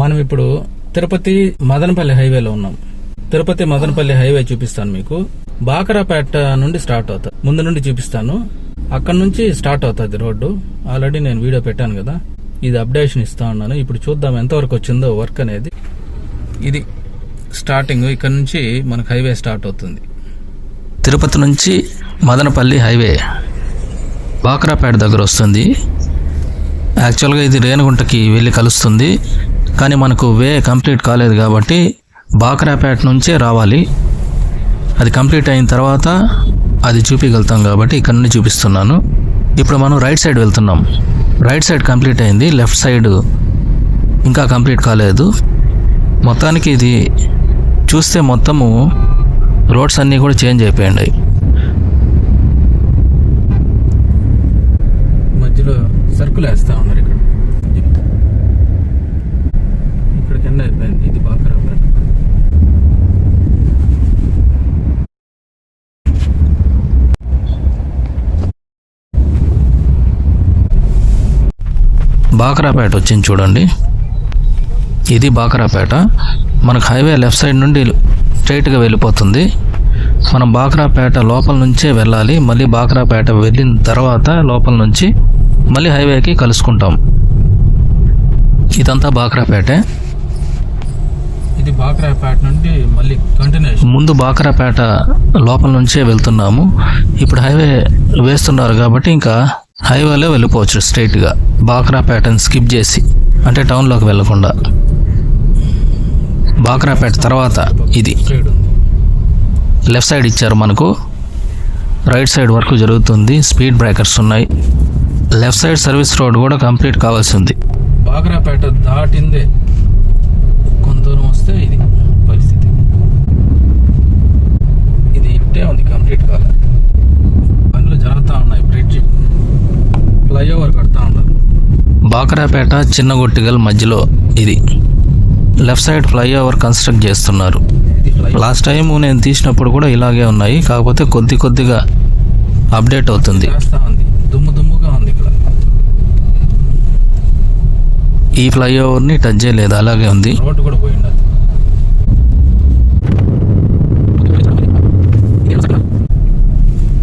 మనం ఇప్పుడు తిరుపతి మదనపల్లి హైవేలో ఉన్నాం. తిరుపతి మదనపల్లి హైవే చూపిస్తాను మీకు. బాకరాపేట నుండి స్టార్ట్ అవుతుంది ముందు నుండి చూపిస్తాను. అక్కడ నుంచి స్టార్ట్ అవుతుంది రోడ్డు. ఆల్రెడీ నేను వీడియో పెట్టాను కదా. ఇది అప్డేషన్ ఇస్తా ఉన్నాను. ఇప్పుడు చూద్దాం ఎంతవరకు వచ్చిందో వర్క్ అనేది. ఇది స్టార్టింగ్. ఇక్కడ నుంచి మనకు హైవే స్టార్ట్ అవుతుంది. తిరుపతి నుంచి మదనపల్లి హైవే బాక్రాపేట దగ్గర వస్తుంది. యాక్చువల్గా ఇది రేణుగుంటకి వెళ్ళి కలుస్తుంది. కానీ మనకు వే కంప్లీట్ కాలేదు కాబట్టి బాక్రాపేట నుంచే రావాలి. అది కంప్లీట్ అయిన తర్వాత అది చూపించగలుగుతాం కాబట్టి ఇక్కడ నుండి చూపిస్తున్నాను. ఇప్పుడు మనం రైట్ సైడ్ వెళ్తున్నాం. రైట్ సైడ్ కంప్లీట్ అయింది. లెఫ్ట్ సైడ్ ఇంకా కంప్లీట్ కాలేదు. మొత్తానికి ఇది చూస్తే మొత్తము రోడ్స్ అన్నీ కూడా చేంజ్ అయిపోయాయి మధ్యలో సర్కులు వేస్తా ఉన్నారు ఇక్కడ ఇక్కడ కింద అయిపోయింది ఇది బాకరాపేట బాకరాపేట వచ్చింది చూడండి. ఇది బాకరాపేట. మనకు హైవే లెఫ్ట్ సైడ్ నుండి స్ట్రైట్గా వెళ్ళిపోతుంది. మనం బాకరాపేట లోపల నుంచే వెళ్ళాలి. మళ్ళీ బాకరాపేట వెళ్ళిన తర్వాత లోపల నుంచి మళ్ళీ హైవేకి కలుసుకుంటాం. ఇదంతా బాకరాపేటే. ఇది బాకరాపేట నుండి మళ్ళీ కంటిన్యూషన్ ముందు బాకరాపేట లోపల నుంచే వెళ్తున్నాము. ఇప్పుడు హైవే వేస్తున్నారు కాబట్టి ఇంకా హైవేలో వెళ్ళిపోవచ్చు స్ట్రైట్గా. బాకరాపేటని స్కిప్ చేసి అంటే టౌన్లోకి వెళ్ళకుండా. బాక్రాపేట తర్వాత ఇది. లెఫ్ట్ సైడ్ ఇచ్చారు మనకు. రైట్ సైడ్ వర్క్ జరుగుతుంది స్పీడ్ బ్రేకర్స్ ఉన్నాయి. లెఫ్ట్ సైడ్ సర్వీస్ రోడ్ కూడా కంప్లీట్ కావాల్సి ఉంది బాకరాపేట దాటిందే. కొంత దూరం వస్తే ఇది పరిస్థితి. ఇది ఇట్టే ఉంది కంప్లీట్ కాలే పనులు జరుగుతూ ఉన్నాయి. ఫ్లైఓవర్ కడతా ఉన్నారు. బాకరాపేట చిన్నగొట్టిగల్ మధ్యలో ఇది. లెఫ్ట్ సైడ్ ఫ్లైఓవర్ కన్స్ట్రక్ట్ చేస్తున్నారు. లాస్ట్ టైం నేను తీసినప్పుడు కూడా ఇలాగే ఉన్నాయి. కాకపోతే కొద్ది కొద్దిగా అప్డేట్ అవుతుంది. దుమ్ము దుమ్ముగా ఉంది ఇక్కడ. ఈ ఫ్లైఓవర్ని టచ్ చేయలేదు. అలాగే ఉంది. రోడ్డు కూడా పోయింది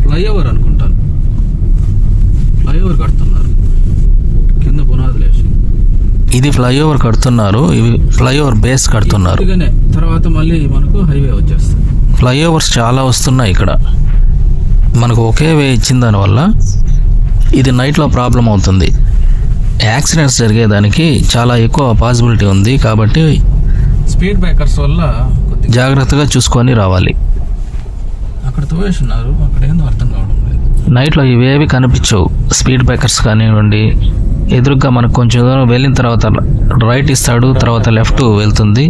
ఫ్లైఓవర్ అనుకుంటాను ఫ్లైఓవర్ కడుతున్నారు కింద పునాదులు వేసి ఇది ఫ్లైఓవర్ కడుతున్నారు ఇవి ఫ్లైఓవర్ బేస్ కడుతున్నారు. తర్వాత మళ్ళీ మనకు హైవే వచ్చేస్తుంది. ఫ్లైఓవర్స్ చాలా వస్తున్నాయి ఇక్కడ. మనకు ఒకే వే ఇచ్చిన దానివల్ల ఇది నైట్లో ప్రాబ్లం అవుతుంది. యాక్సిడెంట్స్ జరిగేదానికి చాలా ఎక్కువ పాసిబిలిటీ ఉంది కాబట్టి స్పీడ్ బ్రేకర్స్ వల్ల జాగ్రత్తగా చూసుకొని రావాలి. అక్కడ తోవేస్తున్నారు అక్కడ ఏందో అర్థం కావడం లేదు. నైట్లో ఇవేవి కనిపించవు. స్పీడ్ బ్రేకర్స్ కానివ్వండి ఎదురుగా మనకు కొంచెం దూరం వెళ్ళిన తర్వాత రైట్ ఇస్తాడు తర్వాత లెఫ్ట్ వెళ్తుంది.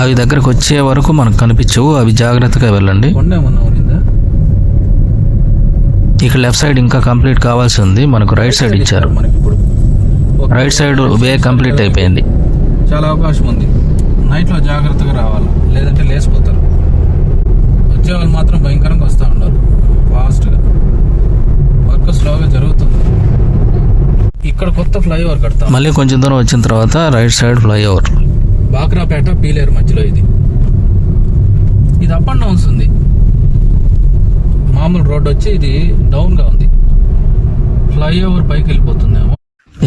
అవి దగ్గరకు వచ్చే వరకు మనకు కనిపించవు. అవి జాగ్రత్తగా వెళ్ళండి. ఇక్కడ లెఫ్ట్ సైడ్ ఇంకా కంప్లీట్ కావాల్సి ఉంది. మనకు రైట్ సైడ్ ఇచ్చారు. రైట్ సైడ్ వే కంప్లీట్ అయిపోయింది. చాలా అవకాశం ఉంది. నైట్లో జాగ్రత్తగా రావాలి? లేదంటే లేచిపోతారు. వచ్చే వాళ్ళు మాత్రం భయంకరంగా వస్తూ ఉన్నారు. ఫాస్ట్గా వర్క్ స్లోగా జరుగుతుంది ఇక్కడ కొత్త ఫ్లైఓవర్ కడతాం. మళ్ళీ కొంచెం దూరం వచ్చిన తర్వాత right side flyover. Bakrapeta Pileru మధ్యలో ఇది. ఇది అప్ అండ్ డౌన్స్ ఉంది. మామూలు రోడ్ వచ్చి ఇది డౌన్గా ఉంది. ఫ్లైఓవర్ పైకి వెళ్ళిపోతుందేమో.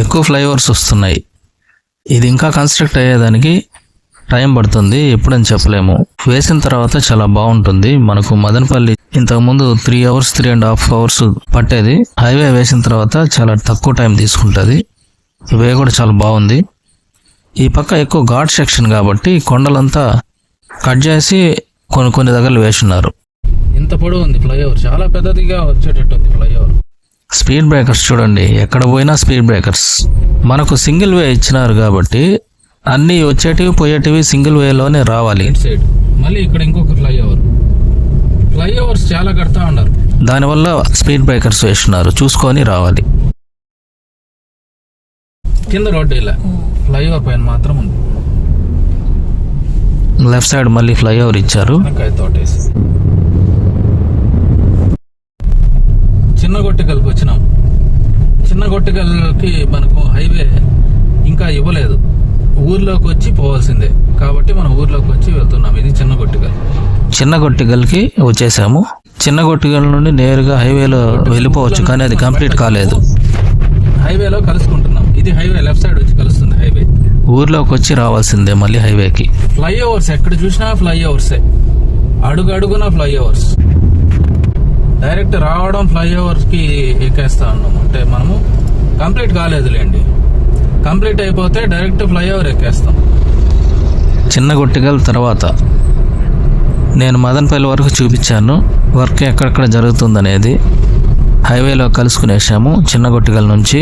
ఎక్కువ ఫ్లైఓవర్స్ వస్తున్నాయి. ఇది ఇంకా కన్స్ట్రక్ట్ అయ్యేదానికి టైం పడుతుంది ఎప్పుడని చెప్పలేము. వేసిన తర్వాత చాలా బాగుంటుంది. మనకు మదనపల్లి ఇంతకుముందు three hours three and half hours పట్టేది. హైవే వేసిన తర్వాత చాలా తక్కువ టైం తీసుకుంటుంది. వే కూడా చాలా బాగుంది. ఈ పక్క ఎక్కువ ఘాట్ సెక్షన్ కాబట్టి కొండలంతా కట్ చేసి కొన్ని కొన్ని దగ్గరలు వేసున్నారు ఇంత పొడవు ఉంది ఫ్లైఓవర్ చాలా పెద్దదిగా వచ్చేటట్టు ఉంది ఫ్లైఓవర్ స్పీడ్ బ్రేకర్స్ చూడండి. ఎక్కడ పోయినా స్పీడ్ బ్రేకర్స్ మనకు సింగిల్ వే ఇచ్చినారు కాబట్టి అన్నీ వచ్చేటివి పోయేటివి సింగిల్ వేలోనే రావాలి. సైడ్ మళ్ళీ ఇక్కడ ఇంకొక ఫ్లైఓవర్ ఫ్లైఓవర్స్ చాలా కడతా ఉన్నారు. దానివల్ల స్పీడ్ బ్రేకర్స్ వేస్తున్నారు. చూసుకొని రావాలి. కింద రోడ్డు ఇలా. ఫ్లైఓవర్ పైన మాత్రం ఉంది. లెఫ్ట్ సైడ్ మళ్ళీ ఫ్లైఓవర్ ఇచ్చారు. చిన్న గొట్టికల్కి వచ్చినాం. చిన్న గొట్టికల్కి మనకు హైవే ఇంకా ఇవ్వలేదు. ఊర్లోకి వచ్చి పోవాల్సిందే. కాబట్టి మనం ఊర్లోకి వచ్చి వెళ్తున్నాం. ఇది చిన్న గొట్టిగల్ చిన్న గొట్టిగల్కి వచ్చేసాము. చిన్న గొట్టిగల్ నుండి నేరుగా హైవేలో వెళ్ళిపోవచ్చు కానీ అది కంప్లీట్ కాలేదు. హైవేలో కలుసుకుంటున్నాం. ఇది హైవే లెఫ్ట్ సైడ్ వచ్చి కలుస్తుంది హైవే. ఊర్లోకి వచ్చి రావాల్సిందే మళ్ళీ హైవేకి. ఫ్లైఓవర్స్ ఎక్కడ చూసినా ఫ్లైఓవర్సే. అడుగు అడుగున ఫ్లైఓవర్స్. డైరెక్ట్ రావడం ఫ్లైఓవర్స్కి ఎక్కేస్తా ఉన్నాం. అంటే మనము కంప్లీట్ కాలేదులేండి. కంప్లీట్ అయిపోతే డైరెక్ట్ ఫ్లైఓవర్ ఎక్కేస్తాం. చిన్న గొట్టిగల్ తర్వాత నేను మదన్పల్లి వరకు చూపించాను. వర్క్ ఎక్కడెక్కడ జరుగుతుందనేది హైవేలో కలుసుకునేసాము చిన్న గొట్టికల నుంచి.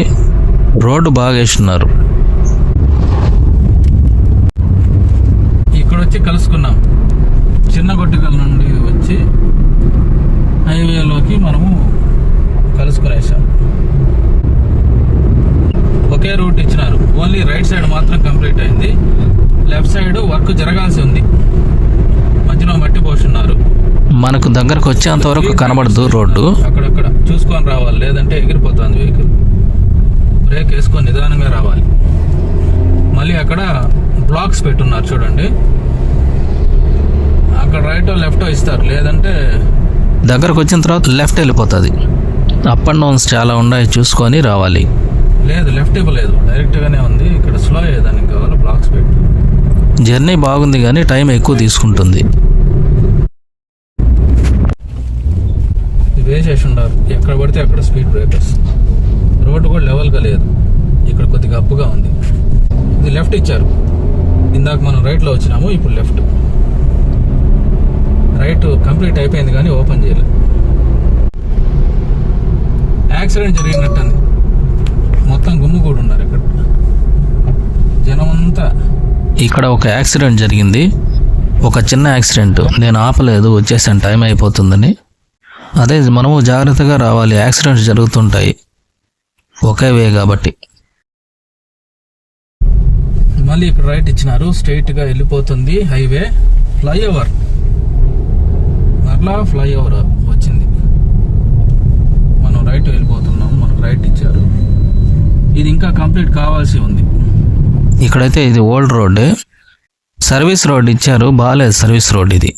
రోడ్డు బాగా వేస్తున్నారు. ఇక్కడ వచ్చి కలుసుకున్నాం. చిన్న గొట్టికల నుండి వచ్చి హైవేలోకి మనము కలుసుకునేసాం ఒకే రూట్ ఇచ్చినారు. ఓన్లీ రైట్ సైడ్ మాత్రం కంప్లీట్ అయింది. లెఫ్ట్ సైడ్ వర్క్ జరగాల్సి ఉంది. మనకు దగ్గరకు వచ్చేంత వరకు కనబడదు రోడ్డు. అక్కడక్కడ చూసుకొని రావాలి లేదంటే ఎగిరిపోతుంది వెహికల్ బ్రేక్ వేసుకొని నిదానంగా రావాలి. మళ్ళీ అక్కడ బ్లాక్స్ పెట్టున్నారు చూడండి. అక్కడ రైట్ లెఫ్ట్ ఇస్తారు లేదంటే దగ్గరకు వచ్చిన తర్వాత లెఫ్ట్ వెళ్ళిపోతుంది. అప్ అండ్ డౌన్స్ చాలా ఉన్నాయి చూసుకొని రావాలి. లేదు లెఫ్ట్ ఇవ్వలేదు. డైరెక్ట్ గానే ఉంది ఇక్కడ స్లో అయ్యేదానికి కావాలి బ్లాక్స్ పెట్టు. జర్నీ బాగుంది కానీ టైం ఎక్కువ తీసుకుంటుంది. ఇది వేసేసి ఉండాలి. ఎక్కడ పడితే అక్కడ స్పీడ్ బ్రేకర్స్ రోడ్డు కూడా లెవెల్గా లేదు. ఇక్కడ కొద్దిగా అప్పుగా ఉంది. ఇది లెఫ్ట్ ఇచ్చారు. ఇందాక మనం రైట్లో వచ్చినాము ఇప్పుడు లెఫ్ట్ రైట్ కంప్లీట్ అయిపోయింది కానీ ఓపెన్ చేయలేదు. యాక్సిడెంట్ జరిగినట్టుంది మొత్తం గుమ్ముగూడు ఉన్నారు ఇక్కడ. జనమంతా ఇక్కడ ఒక యాక్సిడెంట్ జరిగింది. ఒక చిన్న యాక్సిడెంట్ నేను ఆపలేదు వచ్చేసాను టైం అయిపోతుందని. అదే మనము జాగ్రత్తగా రావాలి. యాక్సిడెంట్స్ జరుగుతుంటాయి. ఒకే వే కాబట్టి. మళ్ళీ ఇక్కడ రైట్ ఇచ్చినారు. స్ట్రైట్గా వెళ్ళిపోతుంది హైవే. ఫ్లైఓవర్. మరలా ఫ్లైఓవర్ వచ్చింది. మనం రైట్ వెళ్ళిపోతున్నాం. మనకు రైట్ ఇచ్చారు. ఇది ఇంకా కంప్లీట్ కావాల్సి ఉంది. ఇక్కడైతే ఇది ఓల్డ్ రోడ్. సర్వీస్ రోడ్ ఇచ్చారు. బాగాలేదు సర్వీస్ రోడ్ ఇది.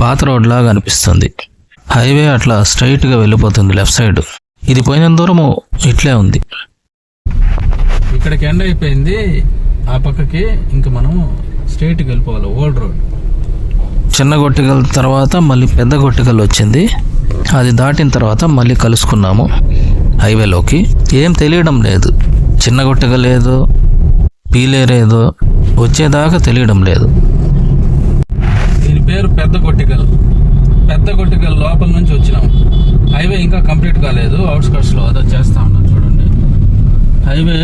పాత రోడ్ లాగా అనిపిస్తుంది. హైవే అట్లా స్ట్రైట్గా వెళ్ళిపోతుంది లెఫ్ట్ సైడ్. ఇది పోయిన దూరము ఇట్లే ఉంది. ఇక్కడికి ఎండ్ అయిపోయింది. ఆ పక్కకి ఇంకా మనం స్ట్రైట్కి వెళ్ళిపోవాలి. Old road. చిన్న గొట్టికల తర్వాత మళ్ళీ పెద్ద గొట్టికల్ వచ్చింది. అది దాటిన తర్వాత మళ్ళీ కలుసుకున్నాము హైవేలోకి. ఏం తెలియడం లేదు. చిన్న గొట్టిక లేదు పీలేరేదో వచ్చేదాకా తెలియడం లేదు. దీని పేరు పెద్ద కొట్టికల్ పెద్ద కొట్టికల్ లోపల నుంచి వచ్చినాం. హైవే ఇంకా కంప్లీట్ కాలేదు. అవుట్స్కట్స్లో అదో చేస్తా ఉన్నాం చూడండి. హైవే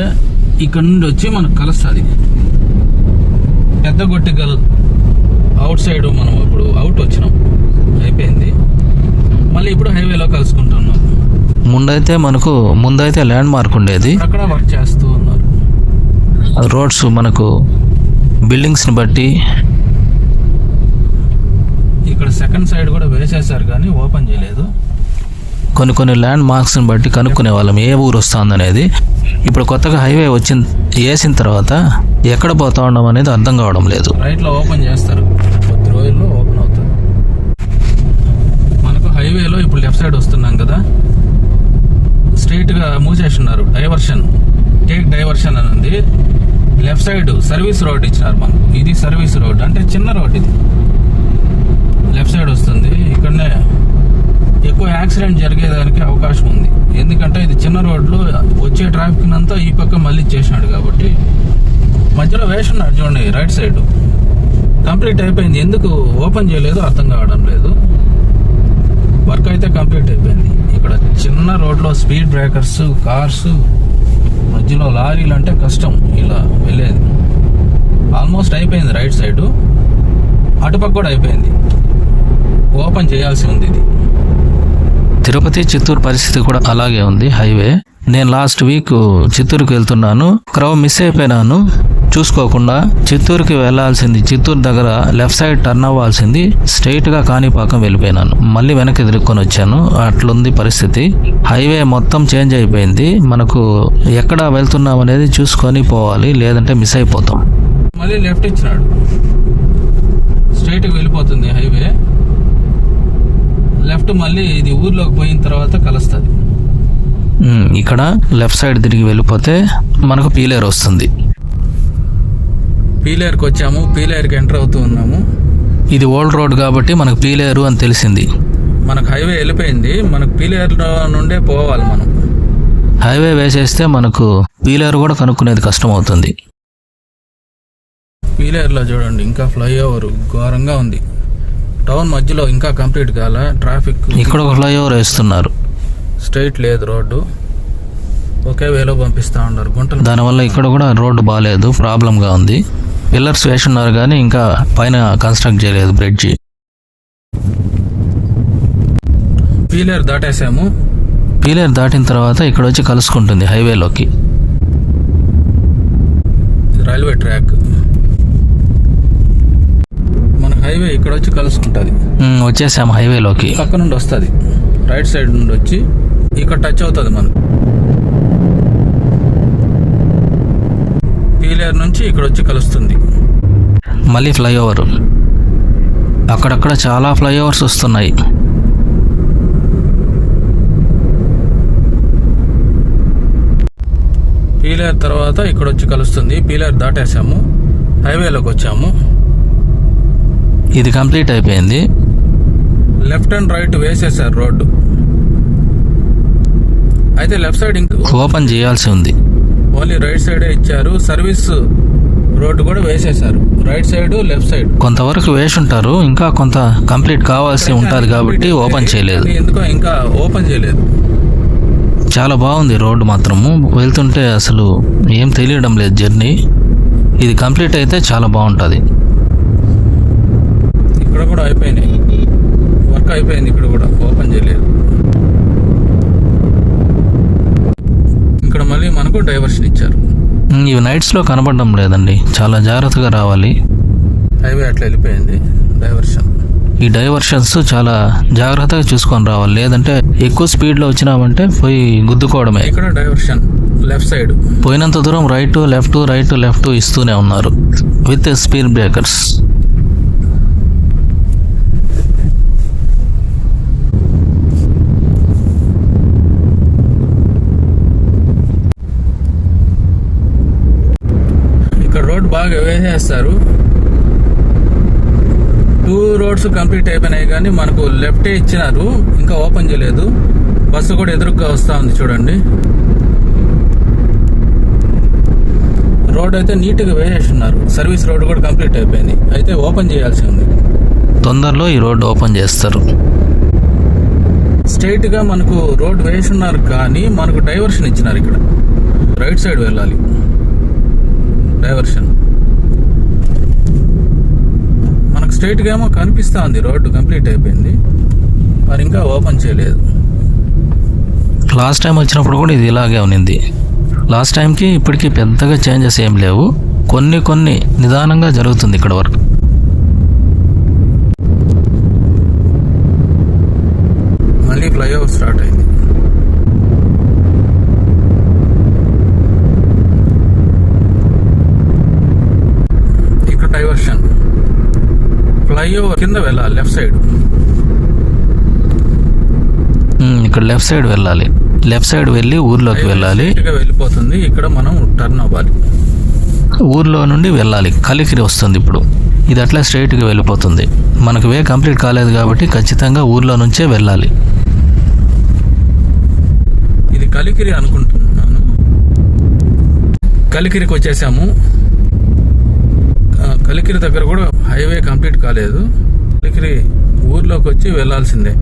ఇక్కడ నుండి వచ్చి మనకు కలుస్తుంది. పెద్ద కొట్టికల్ అవుట్ సైడ్ మనం ఇప్పుడు అవుట్ వచ్చినాం. అయిపోయింది. మళ్ళీ ఇప్పుడు హైవేలో కలుసుకుంటున్నాం. ముందైతే మనకు ముందైతే ల్యాండ్ మార్క్ ఉండేది. అక్కడ వర్క్ చేస్తూ ఉన్నారు. రోడ్స్ మనకు బిల్డింగ్స్ని బట్టి ఇక్కడ సెకండ్ సైడ్ కూడా వేసేసారు కానీ ఓపెన్ చేయలేదు. కొన్ని కొన్ని ల్యాండ్ మార్క్స్ని బట్టి కనుక్కునే వాళ్ళం. ఏ ఊరు వస్తుందనేది. ఇప్పుడు కొత్తగా హైవే వచ్చిన వేసిన తర్వాత ఎక్కడ పోతా ఉన్నాం అనేది అర్థం కావడం లేదు. రైట్లో ఓపెన్ చేస్తారు. కొద్ది రోజుల్లో ఓపెన్ అవుతుంది. మనకు హైవేలో ఇప్పుడు లెఫ్ట్ సైడ్ వస్తున్నాం కదా. స్ట్రైట్గా మూసేస్తున్నారు. డైవర్షన్. టేక్ డైవర్షన్ అని ఉంది. లెఫ్ట్ సైడ్ సర్వీస్ రోడ్ ఇచ్చినారు మనకు. ఇది సర్వీస్ రోడ్ అంటే చిన్న రోడ్ ఇది. లెఫ్ట్ సైడ్ వస్తుంది. ఇక్కడనే ఎక్కువ యాక్సిడెంట్ జరిగేదానికి అవకాశం ఉంది. ఎందుకంటే ఇది చిన్న రోడ్లు వచ్చే ట్రాఫిక్ అంతా ఈ పక్క మళ్ళీ చేసినాడు కాబట్టి. మధ్యలో వేసున్నాడు చూడండి రైట్ సైడ్. కంప్లీట్ అయిపోయింది. ఎందుకు ఓపెన్ చేయలేదు అర్థం కావడం లేదు. వర్క్ అయితే కంప్లీట్ అయిపోయింది. ఇక్కడ చిన్న రోడ్లో స్పీడ్ బ్రేకర్స్ కార్స్ మధ్యలో లారీలు అంటే కష్టం. ఇలా వెళ్ళేది. ఆల్మోస్ట్ అయిపోయింది రైట్ సైడు. అటుపక్క కూడా అయిపోయింది. ఓపెన్ చేయాల్సి ఉంది ఇది. తిరుపతి చిత్తూరు పరిస్థితి కూడా అలాగే ఉంది హైవే. నేను లాస్ట్ వీక్ చిత్తూరుకి వెళ్తున్నాను. క్రౌ మిస్ అయిపోయినాను. చూసుకోకుండా చిత్తూరుకి వెళ్ళాల్సింది చిత్తూరు దగ్గర లెఫ్ట్ సైడ్ టర్న్ అవ్వాల్సింది స్ట్రైట్గా కాణిపాకం వెళ్ళిపోయినాను. మళ్ళీ వెనక్కి తిరుక్కొని వచ్చాను. అట్లుంది పరిస్థితి. హైవే మొత్తం చేంజ్ అయిపోయింది. మనకు ఎక్కడ వెళ్తున్నాం అనేది చూసుకొని పోవాలి లేదంటే మిస్ అయిపోతాం. మళ్ళీ లెఫ్ట్ ఇచ్చినాడు. స్ట్రైట్కి వెళ్ళిపోతుంది హైవే. లెఫ్ట్ మళ్ళీ ఇది ఊర్లోకి పోయిన తర్వాత కలుస్తుంది. ఇక్కడ లెఫ్ట్ సైడ్ తిరిగి వెళ్ళిపోతే మనకు పీలేరు వస్తుంది. పీలేరుకి వచ్చాము పీలేరుకి ఎంటర్ అవుతూ ఉన్నాము. ఇది ఓల్డ్ రోడ్ కాబట్టి మనకు పీలేరు అని తెలిసింది. మనకు హైవే వెళ్ళిపోయింది మనకు పీలేరు నుండే పోవాలి మనం. హైవే వేసేస్తే మనకు పీలేరు కూడా కనుక్కునేది కష్టం అవుతుంది పీలేరులో చూడండి ఇంకా ఫ్లైఓవర్ ఘోరంగా ఉంది. టౌన్ మధ్యలో ఇంకా కంప్లీట్ కాల ట్రాఫిక్ ఇక్కడ ఒక ఫ్లైఓవర్ వేస్తున్నారు. స్ట్రైట్ లేదు రోడ్డు. ఒకే వేలో పంపిస్తా ఉన్నారు. గుంటలు దానివల్ల ఇక్కడ కూడా రోడ్డు బాగాలేదు ప్రాబ్లంగా ఉంది. పిల్లర్స్ వేస్తున్నారు కానీ ఇంకా పైన కన్స్ట్రక్ట్ చేయలేదు బ్రిడ్జి. పీలేరు దాటేసాము పీలేరు దాటిన తర్వాత ఇక్కడ వచ్చి కలుసుకుంటుంది హైవేలోకి. Railway track. హైవే ఇక్కడ వచ్చి కలుసుకుంటుంది. వచ్చేసాము హైవేలోకి. పక్క నుండి వస్తుంది రైట్ సైడ్ నుండి వచ్చి ఇక్కడ టచ్ అవుతుంది మనకు. పీలేరు నుంచి ఇక్కడ వచ్చి కలుస్తుంది. మళ్ళీ ఫ్లైఓవర్. అక్కడక్కడ చాలా ఫ్లైఓవర్స్ వస్తున్నాయి. పీలేరు తర్వాత ఇక్కడ వచ్చి కలుస్తుంది. పీలేరు దాటేసాము. హైవేలోకి వచ్చాము. ఇది కంప్లీట్ అయిపోయింది. లెఫ్ట్ అండ్ రైట్ వేసేసారు రోడ్డు. అయితే లెఫ్ట్ సైడ్ ఇంక ఓపెన్ చేయాల్సి ఉంది. ఓన్లీ రైట్ సైడే ఇచ్చారు. సర్వీస్ రోడ్డు కూడా వేసేసారు. Right side left side. కొంతవరకు వేసుంటారు ఇంకా కొంత కంప్లీట్ కావాల్సి ఉంటుంది కాబట్టి ఓపెన్ చేయలేదు. ఎందుకో ఇంకా ఓపెన్ చేయలేదు. చాలా బాగుంది రోడ్డు మాత్రము. వెళ్తుంటే అసలు ఏం తెలియడం లేదు జర్నీ. ఇది కంప్లీట్ అయితే చాలా బాగుంటుంది. ఇక్కడ కూడా అయిపోయినాయి. వర్క్ అయిపోయింది ఇక్కడ కూడా ఓపెన్ చేయలేదు. ఇక్కడ మళ్ళీ మనకు డైవర్షన్ ఇచ్చారు. ఇవి నైట్స్లో కనపడడం లేదండి. చాలా జాగ్రత్తగా రావాలి. హైవే అట్లా వెళ్ళిపోయింది డైవర్షన్. ఈ డైవర్షన్స్ చాలా జాగ్రత్తగా చూసుకొని రావాలి. లేదంటే ఎక్కువ స్పీడ్లో వచ్చినామంటే పోయి గుద్దుకోవడమే. ఇక్కడ డైవర్షన్ లెఫ్ట్ సైడ్. పోయినంత దూరం రైట్ లెఫ్ట్ రైట్ లెఫ్ట్ ఇస్తూనే ఉన్నారు. With speed breakers. రోడ్ బాగా వేసేస్తారు టూ రోడ్స్ కంప్లీట్ అయిపోయినాయి కానీ మనకు లెఫ్టే ఇచ్చినారు. ఇంకా ఓపెన్ చేయలేదు. బస్సు కూడా ఎదురుగా వస్తా ఉంది చూడండి. రోడ్ అయితే నీట్గా వేసేస్తున్నారు. సర్వీస్ రోడ్ కూడా కంప్లీట్ అయిపోయింది. అయితే ఓపెన్ చేయాల్సి ఉంది. తొందరలో ఈ రోడ్డు ఓపెన్ చేస్తారు. స్ట్రైట్గా మనకు రోడ్ వేసున్నారు కానీ మనకు డైవర్షన్ ఇచ్చినారు ఇక్కడ. రైట్ సైడ్ వెళ్ళాలి. డైవర్షన్ మనకు స్ట్రైట్గా ఏమో కనిపిస్తా ఉంది రోడ్డు కంప్లీట్ అయిపోయింది. మరి ఇంకా ఓపెన్ చేయలేదు. లాస్ట్ టైం వచ్చినప్పుడు కూడా ఇది ఇలాగే ఉన్నింది. లాస్ట్ టైంకి ఇప్పటికి పెద్దగా చేంజెస్ ఏం లేవు. కొన్ని కొన్ని నిదానంగా జరుగుతుంది ఇక్కడ వరకు. మళ్ళీ ఫ్లైఓవర్ స్టార్ట్ అయింది ఇక్కడ డైవర్షన్ ఫ్లైఓవర్ కింద వెళ్ళాలి లెఫ్ట్ సైడ్ ఇక్కడ లెఫ్ట్ సైడ్ వెళ్ళాలి. లెఫ్ట్ సైడ్ వెళ్ళి ఊర్లోకి వెళ్ళాలి. వెళ్ళిపోతుంది. ఇక్కడ మనం టర్న్ అవ్వాలి. ఊర్లో నుండి వెళ్ళాలి. కలికిరి వస్తుంది ఇప్పుడు. ఇది అట్లా స్ట్రైట్గా వెళ్ళిపోతుంది. మనకు వే కంప్లీట్ కాలేదు కాబట్టి ఖచ్చితంగా ఊర్లో నుంచే వెళ్ళాలి. ఇది కలికిరి అనుకుంటున్నాను. కలికిరికి వచ్చేసాము. కలికిరి దగ్గర కూడా హైవే కంప్లీట్ కాలేదు. కలికిరి ఊర్లోకి వచ్చి వెళ్ళాల్సిందే.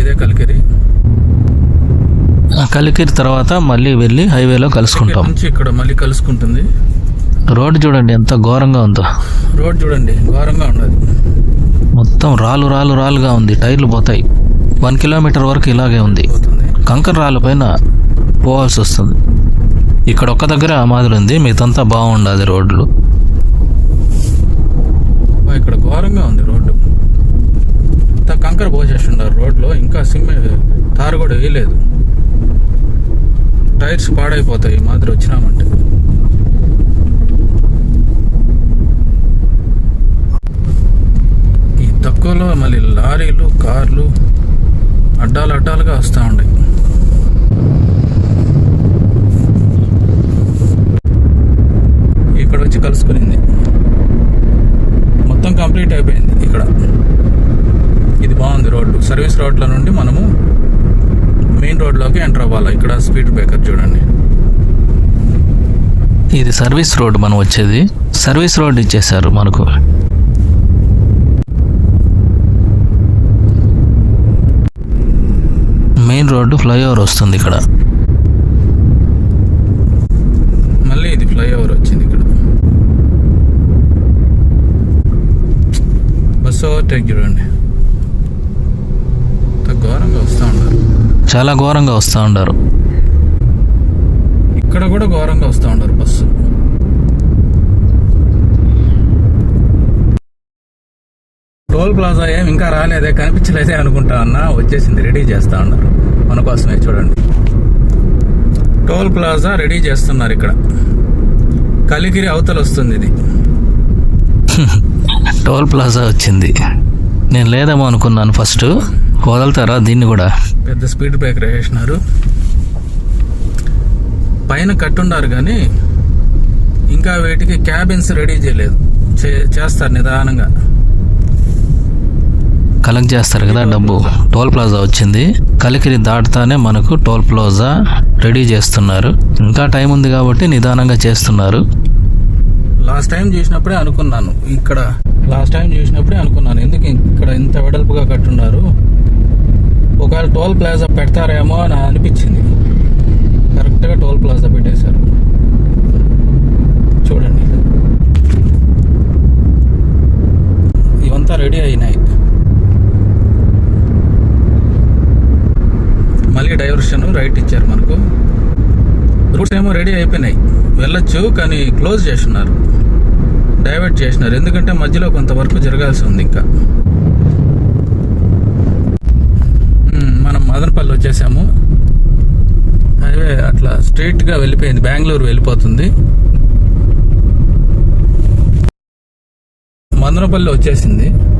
ఇదే కలికిరి. కలికిరి తర్వాత మళ్ళీ వెళ్ళి హైవేలో కలుసుకుంటాం. నుంచి ఇక్కడ మళ్ళీ కలుసుకుంటుంది. రోడ్డు చూడండి ఎంత ఘోరంగా ఉందో. రోడ్ చూడండి ఘోరంగా ఉండదు. మొత్తం రాళ్ళు రాళ్ళు రాళ్ళుగా ఉంది టైర్లు పోతాయి. వన్ కిలోమీటర్ వరకు ఇలాగే ఉంది. కంకర రాళ్ళ పైన పోవాల్సి వస్తుంది. ఇక్కడ ఒక్క దగ్గర మాదిరి ఉంది మిగతంతా బాగుండదు రోడ్లు. అబ్బా ఇక్కడ ఘోరంగా ఉంది రోడ్డు. అంతా కంకర పోసేస్తున్నారు రోడ్లో ఇంకా సిమ్ తారు కూడా వేయలేదు. టైర్స్ పాడైపోతాయి ఈ మాదిరి వచ్చినామంటే. ఈ తక్కువలో మళ్ళీ లారీలు కార్లు అడ్డాలు అడ్డాలుగా వస్తూ ఉన్నాయి ఇక్కడ వచ్చి కలుసుకునింది. మొత్తం కంప్లీట్ అయిపోయింది ఇక్కడ. ఇది బాగుంది రోడ్డు. సర్వీస్ రోడ్ల నుండి మనము మెయిన్ రోడ్లోకి ఎంటర్ అవ్వాలి. ఇక్కడ స్పీడ్ బ్రేకర్ చూడండి. ఇది సర్వీస్ రోడ్ మనం వచ్చేది. సర్వీస్ రోడ్ ఇచ్చేసారు మనకు. మెయిన్ రోడ్డు ఫ్లైఓవర్ వస్తుంది ఇక్కడ. మళ్ళీ ఇది ఫ్లైఓవర్ వచ్చింది. చూడండి ఇంత ఘోరంగా వస్తూ ఉన్నారు. చాలా ఘోరంగా వస్తూ ఉండారు ఇక్కడ కూడా ఘోరంగా వస్తూ ఉన్నారు బస్సు. టోల్ ప్లాజా ఏం ఇంకా రాలేదే కనిపించలేదే అనుకుంటా అన్నా వచ్చేసింది రెడీ చేస్తా ఉన్నారు. మన కోసమే చూడండి. టోల్ ప్లాజా రెడీ చేస్తున్నారు ఇక్కడ. కలిగిరి అవతల వస్తుంది ఇది. టోల్ ప్లాజా వచ్చింది. నేను లేదేమో అనుకున్నాను ఫస్ట్. వదులుతారా దీన్ని కూడా? పెద్ద స్పీడ్ బ్రేకర్ వేసినారు. పైన కట్టుండారు కానీ ఇంకా వీటికి క్యాబిన్స్ రెడీ చేయలేదు. చే- చేస్తారు నిదానంగా. కలెక్ట్ చేస్తారు కదా డబ్బు. టోల్ ప్లాజా వచ్చింది. కలికిరి దాటుతానే మనకు టోల్ ప్లాజా రెడీ చేస్తున్నారు. ఇంకా టైం ఉంది కాబట్టి నిదానంగా చేస్తున్నారు. లాస్ట్ టైం చూసినప్పుడే అనుకున్నాను. ఇక్కడ లాస్ట్ టైం చూసినప్పుడే అనుకున్నాను. ఎందుకు ఇక్కడ ఇంత వెడల్పుగా కట్టున్నారు? ఒకవేళ టోల్ ప్లాజా పెడతారేమో అని అనిపించింది. కరెక్ట్గా టోల్ ప్లాజా పెట్టేశారు. చూడండి. ఇవంతా రెడీ అయినాయి. మళ్ళీ డైవర్షన్ రైట్ ఇచ్చారు మనకు. రూట్స్ ఏమో రెడీ అయిపోయినాయి. వెళ్ళొచ్చు కానీ క్లోజ్ చేస్తున్నారు. డైవర్ట్ చేసినారు. ఎందుకంటే మధ్యలో కొంతవరకు జరగాల్సి ఉంది ఇంకా. మనం మదనపల్లి వచ్చేసాము. హైవే అట్లా స్ట్రైట్గా వెళ్ళిపోయింది. బెంగళూరు వెళ్ళిపోతుంది. మదనపల్లి వచ్చేసింది.